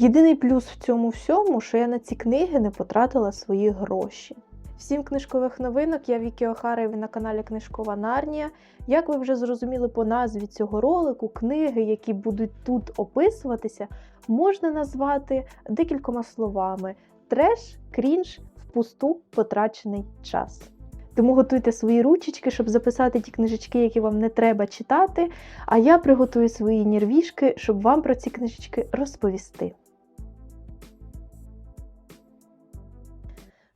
Єдиний плюс в цьому всьому, що я на ці книги не потратила свої гроші. Всім книжкових новинок, я Вікі Охара, і ви на каналі Книжкова Нарнія. Як ви вже зрозуміли по назві цього ролику, книги, які будуть тут описуватися, можна назвати декількома словами: треш, крінж, впусту потрачений час. Тому готуйте свої ручечки, щоб записати ті книжечки, які вам не треба читати. А я приготую свої нервішки, щоб вам про ці книжечки розповісти.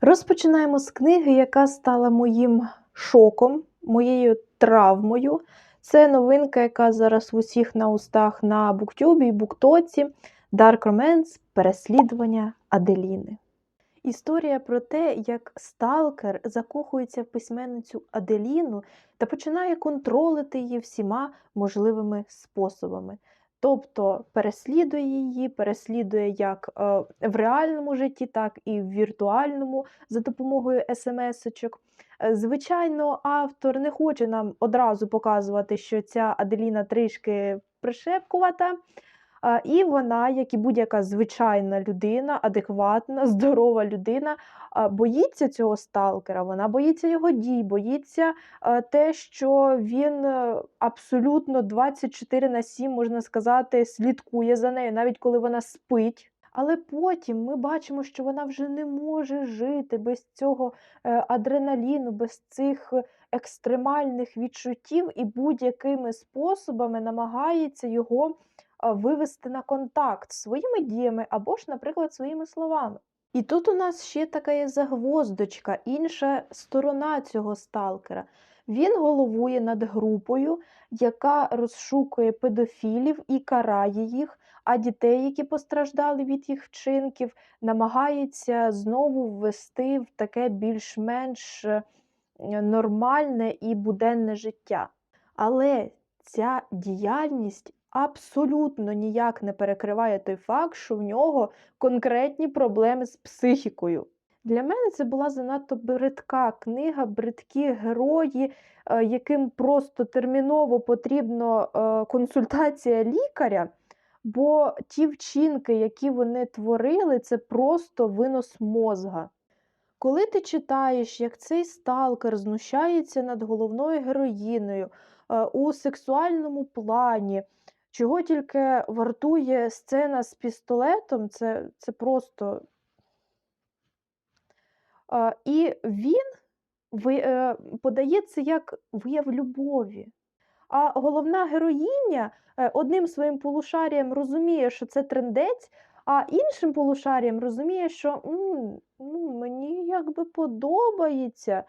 Розпочинаємо з книги, яка стала моїм шоком, моєю травмою. Це новинка, яка зараз в усіх на устах на Буктюбі і Буктоці Dark Romance Переслідування Аделіни. Історія про те, як сталкер закохується в письменницю Аделіну та починає контролити її всіма можливими способами. Тобто переслідує її, переслідує як е, в реальному житті, так і в віртуальному за допомогою смс-очок. Е, Звичайно, автор не хоче нам одразу показувати, що ця Аделіна трішки пришепкувата. І вона, як і будь-яка звичайна людина, адекватна, здорова людина, боїться цього сталкера, вона боїться його дій, боїться а, те, що він е, абсолютно 24 на 7, можна сказати, слідкує за нею, навіть коли вона спить. Але потім ми бачимо, що вона вже не може жити без цього е, адреналіну, без цих е, екстремальних відчуттів і будь-якими способами намагається його вивести на контакт своїми діями або ж, наприклад, своїми словами. І тут у нас ще така є загвоздочка, інша сторона цього сталкера. Він головує над групою, яка розшукує педофілів і карає їх, а дітей, які постраждали від їх вчинків, намагається знову ввести в таке більш-менш е, нормальне і буденне життя. Але ця діяльність абсолютно ніяк не перекриває той факт, що в нього конкретні проблеми з психікою. Для мене це була занадто бридка книга, бридкі герої, е, яким просто терміново потрібна е, консультація лікаря, бо ті вчинки, які вони творили, це просто винос мозга. Коли ти читаєш, як цей сталкер знущається над головною героїною е, у сексуальному плані, чого тільки вартує сцена з пістолетом, це, це просто. Е, І він ви- е, подає це як вияв любові. А головна героїня е, одним своїм полушарієм розуміє, що це трендець, а іншим полушарієм розуміє, що «М, ну, мені якби подобається.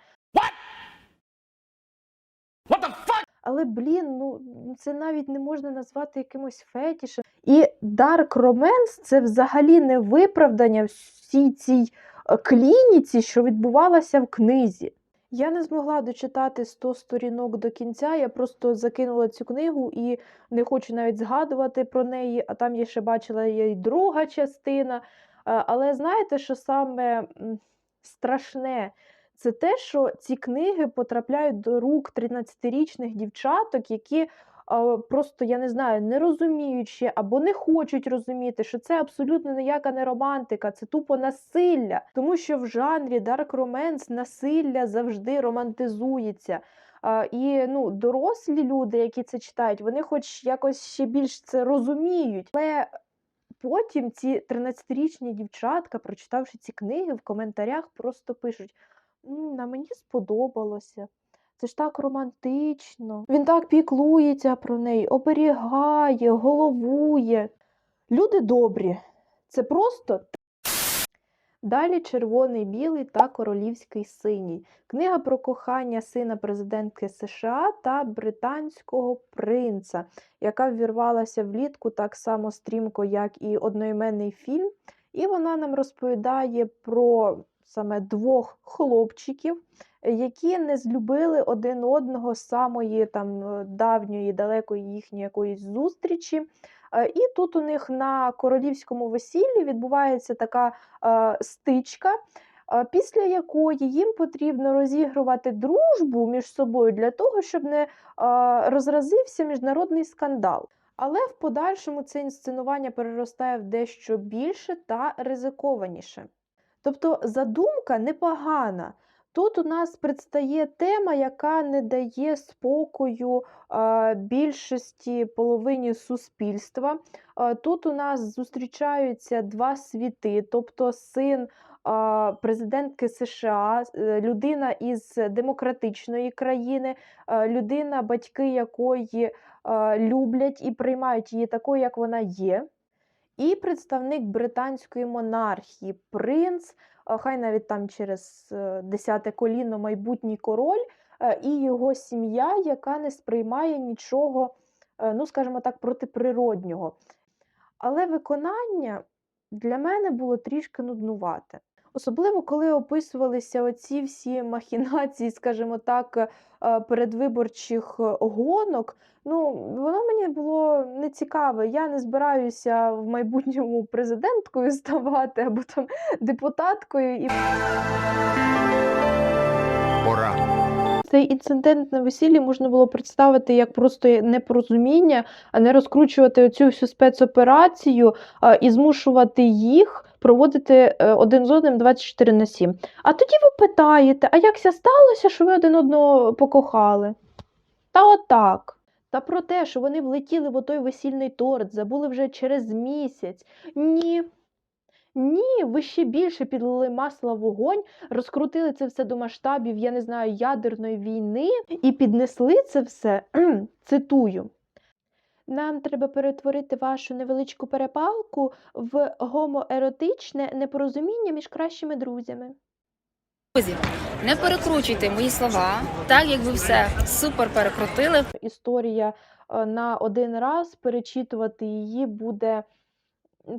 Але, блін, ну це навіть не можна назвати якимось фетішем. І Dark Romance це взагалі не виправдання всій цій е, клініці, що відбувалася в книзі. Я не змогла дочитати 100 сторінок до кінця, я просто закинула цю книгу і не хочу навіть згадувати про неї, а там я ще бачила й друга частина. Е, Але знаєте, що саме страшне? Це те, що ці книги потрапляють до рук 13-річних дівчаток, які просто, я не знаю, не розуміють ще або не хочуть розуміти, що це абсолютно ніяка не романтика, це тупо насилля. Тому що в жанрі Dark Romance насилля завжди романтизується. І ну, дорослі люди, які це читають, вони хоч якось ще більш це розуміють. Але потім ці 13-річні дівчатка, прочитавши ці книги, в коментарях просто пишуть: «М, а мені сподобалося. Це ж так романтично. Він так піклується про неї, оберігає, головує. Люди добрі. Це просто. Далі червоний, білий та королівський синій. Книга про кохання сина президентки США та британського принца, яка ввірвалася влітку так само стрімко, як і одноіменний фільм. І вона нам розповідає про саме двох хлопчиків, які не злюбили один одного з самої там е, давньої, далекої їхньої якоїсь зустрічі. Е, І тут у них на королівському весіллі відбувається така е, стичка, після якої їм потрібно розігрувати дружбу між собою для того, щоб не розразився міжнародний скандал. Але в подальшому це інсценування переростає в дещо більше та ризикованіше. Тобто задумка непогана. Тут у нас предстає тема, яка не дає спокою більшості половині суспільства. Тут у нас зустрічаються два світи, тобто син президентки США, е, людина із демократичної країни, людина, батьки якої люблять і приймають її такою, як вона є. І представник британської монархії, принц, хай навіть там через е, десяте коліно майбутній король, е, і його сім'я, яка не сприймає нічого, е, ну скажімо так, протиприроднього. Але виконання для мене було трішки нуднувате. Особливо, коли описувалися оці всі махінації, скажімо так, е, передвиборчих е, гонок. Ну, воно мені було не цікаве. Я не збираюся в майбутньому президенткою ставати або там депутаткою. І Пора. цей інцидент на весіллі можна було представити як просто непорозуміння, а не розкручувати оцю всю спецоперацію а, і змушувати їх проводити е, один з одним 24 на 7. А тоді ви питаєте, а як це сталося, що ви один одного покохали? Та отак. Та про те, що вони влетіли в отой весільний торт, забули вже через місяць. Ні. Ні, ви ще більше підлили масла вогонь, розкрутили це все до масштабів, я не знаю, ядерної війни і піднесли це все, цитую. Нам треба перетворити вашу невеличку перепалку в гомоеротичне непорозуміння між кращими друзями. Друзі, не перекручуйте мої слова, так як ви все супер перекрутили. Історія е, на один раз перечитувати її буде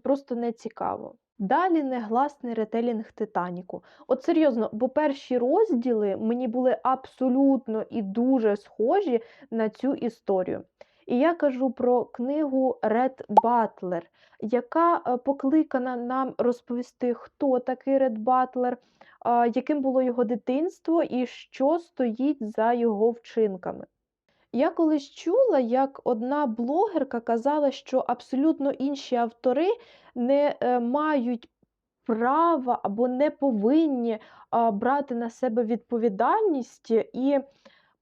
просто нецікаво. Далі негласний ретелінг Титаніку. От серйозно, бо перші розділи мені були абсолютно і дуже схожі на цю історію. І я кажу про книгу Ред Батлер, яка е, покликана нам розповісти, хто такий Ред Батлер, яким було його дитинство і що стоїть за його вчинками. Я колись чула, як одна блогерка казала, що абсолютно інші автори не е, мають права або не повинні брати на себе відповідальність і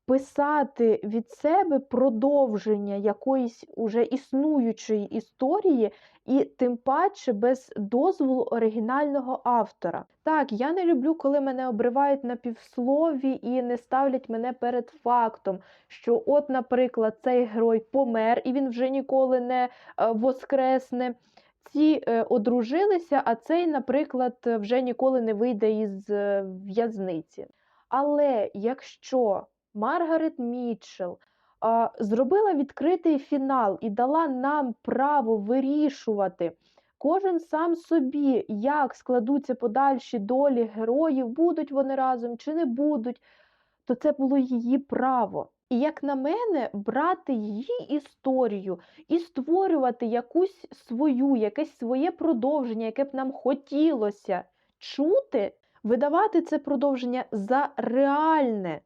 писати від себе продовження якоїсь уже існуючої історії, і тим паче без дозволу оригінального автора. Так, я не люблю, коли мене обривають на півслові і не ставлять мене перед фактом, що, от, наприклад, цей герой помер і він вже ніколи не е, воскресне. Ці е, одружилися, а цей, наприклад, вже ніколи не вийде із е, в'язниці. Але якщо Маргарет Мітчелл зробила відкритий фінал і дала нам право вирішувати кожен сам собі, як складуться подальші долі героїв, будуть вони разом чи не будуть, то це було її право. І як на мене, брати її історію і створювати якусь свою, якесь своє продовження, яке б нам хотілося чути, видавати це продовження за реальне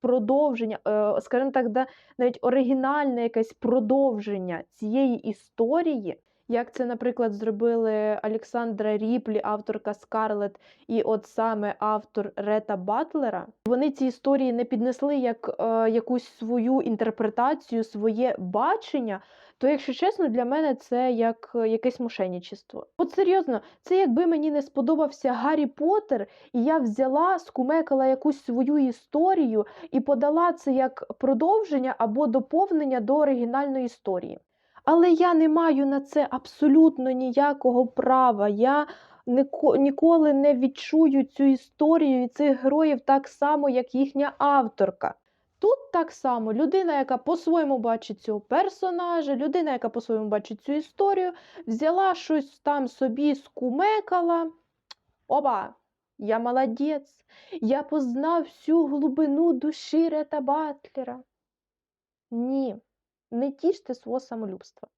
продовження, е, скажімо так, да, навіть оригінальне якесь продовження цієї історії, як це, наприклад, зробили Олександра Ріплі, авторка Скарлет, і от саме автор Рета Батлера. Вони ці історії не піднесли як е, якусь свою інтерпретацію, своє бачення. То, якщо чесно, для мене це як е, якесь мошенничество. От серйозно, це якби мені не сподобався Гаррі Поттер, і я взяла, скумекала якусь свою історію і подала це як продовження або доповнення до оригінальної історії. Але я не маю на це абсолютно ніякого права. Я ніколи не відчую цю історію і цих героїв так само, як їхня авторка. Тут так само людина, яка по-своєму бачить цього персонажа, людина, яка по-своєму бачить цю історію, взяла щось там собі скумекала. Оба, я молодець, я познав всю глибину душі Рета Батлера. Ні, не тіште свого самолюбства.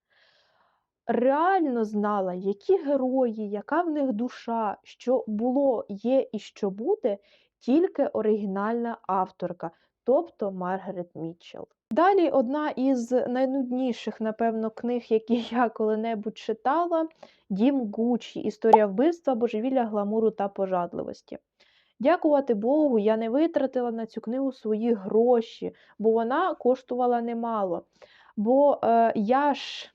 Реально знала, які герої, яка в них душа, що було, є і що буде, тільки оригінальна авторка, тобто Маргарет Мітчелл. Далі одна із найнудніших, напевно, книг, які я коли-небудь читала Дім Гуччі. Історія вбивства, божевілля, гламуру та пожадливості. Дякувати Богу, я не витратила на цю книгу свої гроші, бо вона коштувала немало. Бо е, я ж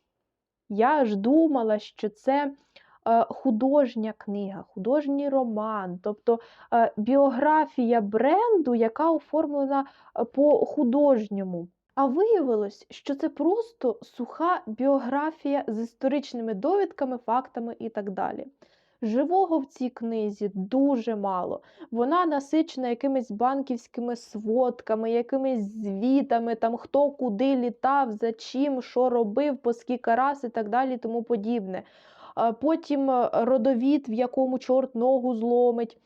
я ж думала, що це художня книга, художній роман, тобто е, біографія бренду, яка оформлена е, по-художньому. А виявилось, що це просто суха біографія з історичними довідками, фактами і так далі. Живого в цій книзі дуже мало. Вона насичена якимись банківськими сводками, якимись звітами, там хто куди літав, за чим, що робив, по скільки раз і так далі, тому подібне. Потім е, родовід, в якому чорт ногу зломить,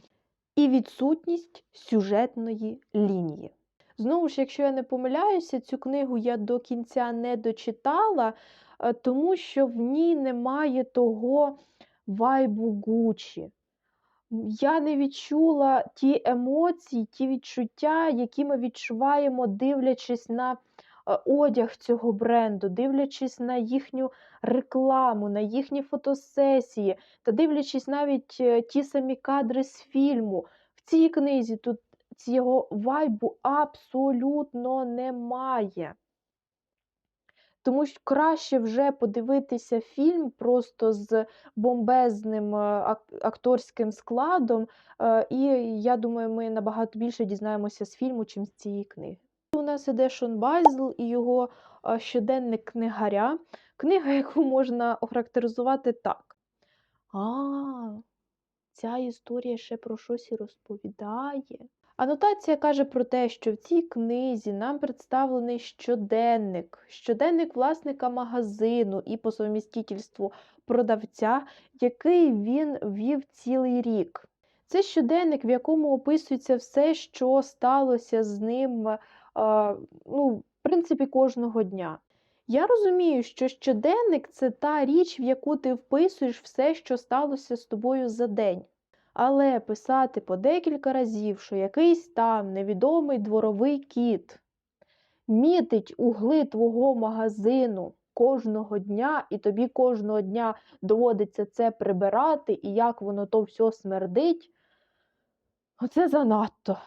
і відсутність сюжетної лінії. Знову ж, якщо я не помиляюся, цю книгу я до кінця не дочитала, е, тому що в ній немає того вайбу Гучі. Я не відчула ті емоції, ті відчуття, які ми відчуваємо, дивлячись на одяг цього бренду, дивлячись на їхню рекламу, на їхні фотосесії, та дивлячись навіть е, ті самі кадри з фільму. В цій книзі тут цього вайбу абсолютно немає. Тому що краще вже подивитися фільм просто з бомбезним е, акторським складом, е, і я думаю, ми набагато більше дізнаємося з фільму, чим з цієї книги. Нас іде Шон Байзл і його щоденник книгаря, книга, яку можна охарактеризувати так. А, ця історія ще про щось і розповідає. Анотація каже про те, що в цій книзі нам представлений щоденник, щоденник власника магазину і по совмістительству продавця, який він вів цілий рік. Це щоденник, в якому описується все, що сталося з ним, ну, в принципі, кожного дня. Я розумію, що щоденник це та річ, в яку ти вписуєш все, що сталося з тобою за день. Але писати по декілька разів, що якийсь там невідомий дворовий кіт мітить угли твого магазину кожного дня, і тобі кожного дня доводиться це прибирати, і як воно то все смердить, оце занадто.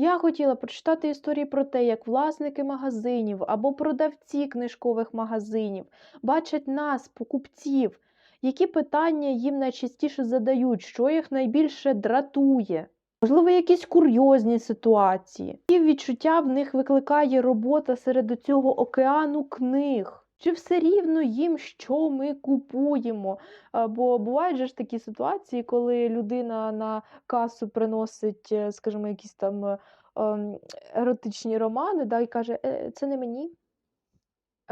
Я хотіла прочитати історії про те, як власники магазинів або продавці книжкових магазинів бачать нас, покупців, які питання їм найчастіше задають, що їх найбільше дратує. Можливо, якісь курйозні ситуації. І відчуття в них викликає робота серед цього океану книг. Чи все рівно їм, що ми купуємо? Бо бувають же ж такі ситуації, коли людина на касу приносить, е, скажімо, якісь там е, ем, еротичні романи, да, і каже, «Е, це не мені.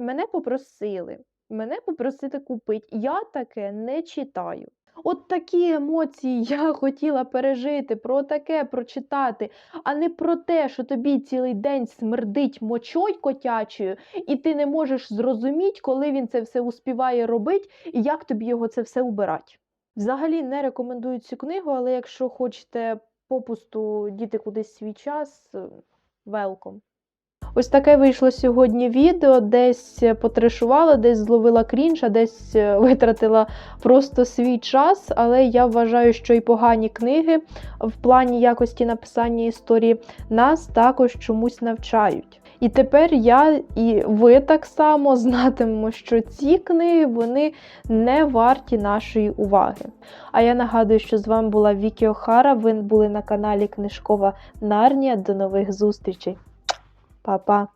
Мене попросили. Мене попросили купити. Я таке не читаю. От такі емоції я хотіла пережити, про таке прочитати, а не про те, що тобі цілий день смердить мочой котячою, і ти не можеш зрозуміти, коли він це все успіває робити і як тобі його це все убирати. Взагалі не рекомендую цю книгу, але якщо хочете попусту діти кудись свій час, велком. Ось таке вийшло сьогодні відео. Десь потрешувала, десь зловила крінж, а десь е, витратила просто свій час. Але я вважаю, що і погані книги в плані якості написання історії нас також чомусь навчають. І тепер я і ви так само знатимемо, що ці книги вони не варті нашої уваги. А я нагадую, що з вами була Вікі Охара. Ви були на каналі Книжкова Нарнія. До нових зустрічей! 宝宝